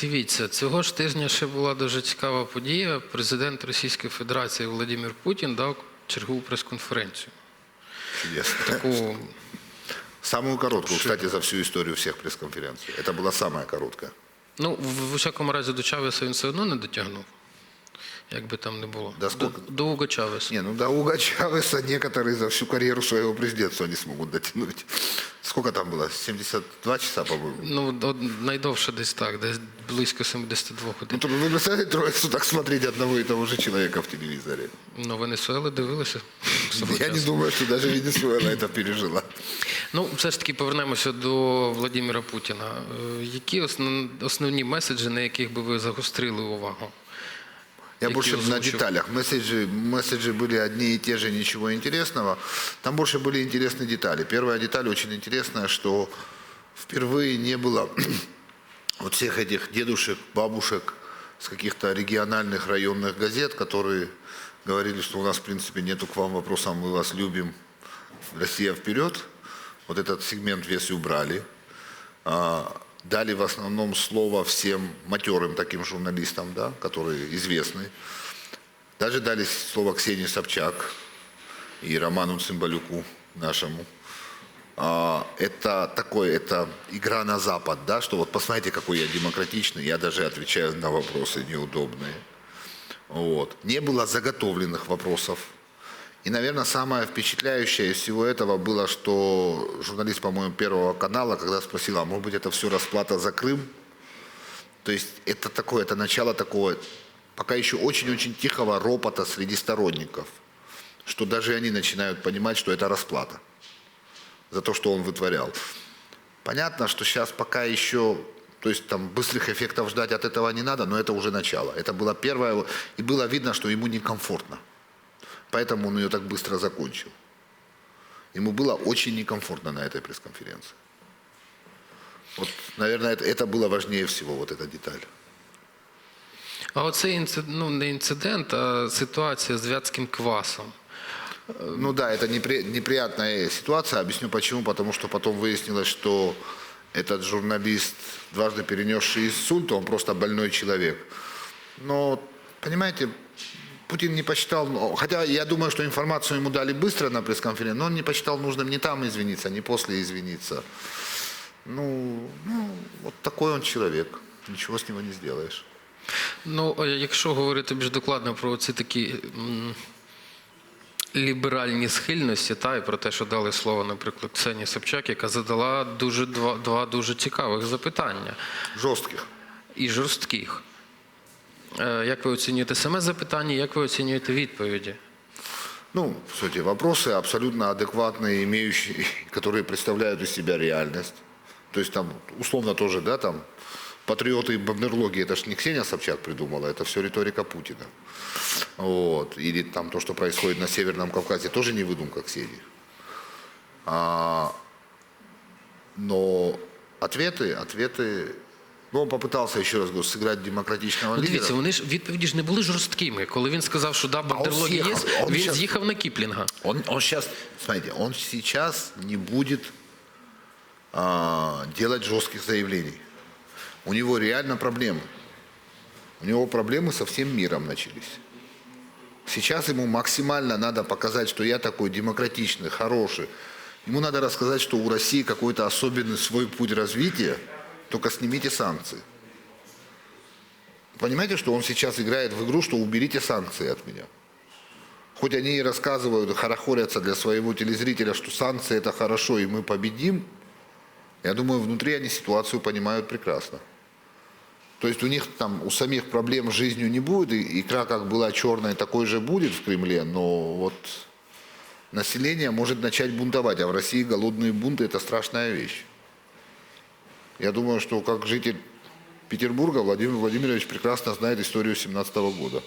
Дивіться, цього ж тижня ще була дуже цікава подія. Президент Російської Федерації Володимир Путін дав чергову прес-конференцію. Чудесно. Таку Самую короткую, кстати, за всю историю всех пресс-конференций. Это была самая короткая. Ну, в, в усякому разі до Чавеса він все одно не дотягнув. Як би там не було. Да скільки? До, до Уго Чавеса. Не, ну до Уга Чавеса некоторые за всю карьеру своего президентства не смогут дотянуть. Сколько там было? 72 часа, по-моему. Ну, од- найдовше десь так, десь близько 72 Ну, годин. то вы представляете, трое суток смотреть одного и того же человека в телевизоре? Ну, Венесуели дивилися. свого Я не часу. думаю, что даже Венесуэла это пережила. Ну, все ж таки повернемося до Владимира Путіна. Е, Які основ- основні меседжі, на яких би ви загострили увагу? Я больше на озвучил? деталях. Месседжи, месседжи были одни и те же, ничего интересного. Там больше были интересные детали. Первая деталь очень интересная, что впервые не было вот всех этих дедушек, бабушек с каких-то региональных районных газет, которые говорили, что у нас, в принципе, нету к вам вопросов, мы вас любим, Россия вперед. Вот этот сегмент весь убрали. Дали в основном слово всем матерым таким журналистам, да, которые известны. Даже дали слово Ксении Собчак и Роману Цымбалюку нашему. А, Это такое, это игра на Запад, да, что вот посмотрите, какой я демократичный, я даже отвечаю на вопросы неудобные. Вот. Не было заготовленных вопросов. И, наверное, самое впечатляющее из всего этого было, что журналист, по-моему, Первого канала, когда спросил, а может быть это все расплата за Крым? То есть это такое, это начало такого, пока еще очень-очень тихого ропота среди сторонников, что даже они начинают понимать, что это расплата за то, что он вытворял. Понятно, что сейчас пока еще, то есть там быстрых эффектов ждать от этого не надо, но это уже начало. Это было первое, и было видно, что ему некомфортно. Поэтому он ее так быстро закончил. Ему было очень некомфортно на этой пресс-конференции. Вот, наверное, это, это было важнее всего, вот эта деталь. А оцей інцидент, ну не інцидент, а ситуація з вятським квасом. Ну да, это непри- неприятная ситуация. Объясню почему. Потому что потом выяснилось, что этот журналист, дважды перенесший инсульт, он просто больной человек. Но, понимаете, Путин не посчитал, ну, хотя я думаю, что информацию ему дали быстро на пресс-конференции, но он не посчитал нужным не там извиниться, не после извиниться. Ну, ну, вот такой он человек. Ничего с него не сделаешь. Ну, а якщо говорити більш докладно про ці такі м, ліберальні схильності, та і про те, що дали слово, наприклад, Ксенії Собчак, яка задала дуже два, два дуже цікавих запитання Жестких. і жорстких. Е, Як ви оцінюєте саме запитання, як ви оцінюєте відповіді? Ну, в сути, вопросы абсолютно адекватные, имеющие, которые представляют из себя реальность. То есть там, условно тоже, да, там, патриоты и бандерлоги, это ж не Ксения Собчак придумала, это все риторика Путина. Вот. Или там то, что происходит на Северном Кавказе, тоже не выдумка Ксении. А, но ответы, ответы, ну, он попытался, еще раз говорю, сыграть демократичного Ну, лидера. дивіться, вони ж відповіді ж не були жорсткими. Коли він сказав, що да, бандерлоги є, з'їхав, а он він щас- з'їхав на Кіплінга. Он, он сейчас, смотрите, он сейчас не будет а, делать жестких заявлений. У него реально проблемы. У него проблемы со всем миром начались. Сейчас ему максимально надо показать, что я такой демократичный, хороший. Ему надо рассказать, что у России какой-то особенный свой путь развития, только снимите санкции. Понимаете, что он сейчас играет в игру, что уберите санкции от меня. Хоть они и рассказывают, хорохорятся для своего телезрителя, что санкции это хорошо и мы победим, я думаю, внутри они ситуацию понимают прекрасно. То есть у них там, у самих проблем с жизнью не будет, и икра как была черная, такой же будет в Кремле, но вот население может начать бунтовать, а в России голодные бунты – это страшная вещь. Я думаю, что как житель Петербурга Владимир Владимирович прекрасно знает историю 17 года.